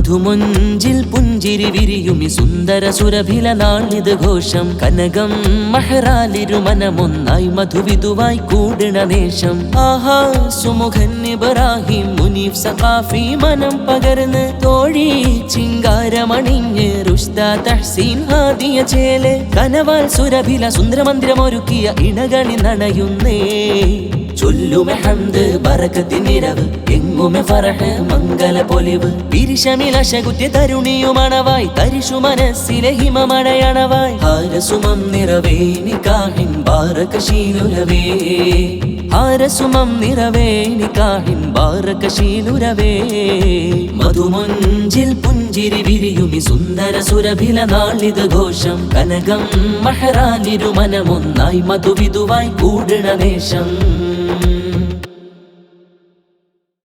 മധുമൊഞ്ചിൽ പുഞ്ചിരി വിരിയുമി സുന്ദര സുരഭില നാളിത് ഘോഷം. കനകം മഹറാലിരു മനമൊന്നായി മധുവിധുവായി കൂടണ നേഷം. ആഹാ സുമുഖൻ ഇബ്രാഹിം മുനീഫ് സഖാഫി മനം പകർന്ന് തോഴി ചിങ്കാരമണിഞ്ഞ് റുഷ്ദ തഹ്സീൻ ഹാദിയ ചേൽ. കനവാൽ സുരഭില സുന്ദരമന്ദിരമൊരുക്കിയ ഇണകണി നണയുന്നേ. ചൊല്ലുമെ ഹംദ് ബറക്കത്തിനിരവ് എങ്ങുമെ ഫറഹ് മംഗല പൊലിവ്. തരുണിയുമണവായി തരിശു മനസ്സിലെ ഹിമമഴയണവായി. ഹാരസുമം നിറവേ നിക്കാഹിൻ ബാറകശീലുരവേ ഹാരസുമം നിറവേ നിക്കാഹിൻ ബാറകശീലുരവേ മധുമൊഞ്ചിൽ പുഞ്ചിരി വിരിയുമി സുന്ദര സുരഭില നാളിത് ഘോഷം. കനകം മഹറാലിരുമനമൊന്നായി മധുവിധുവായി കൂടണ ദേശം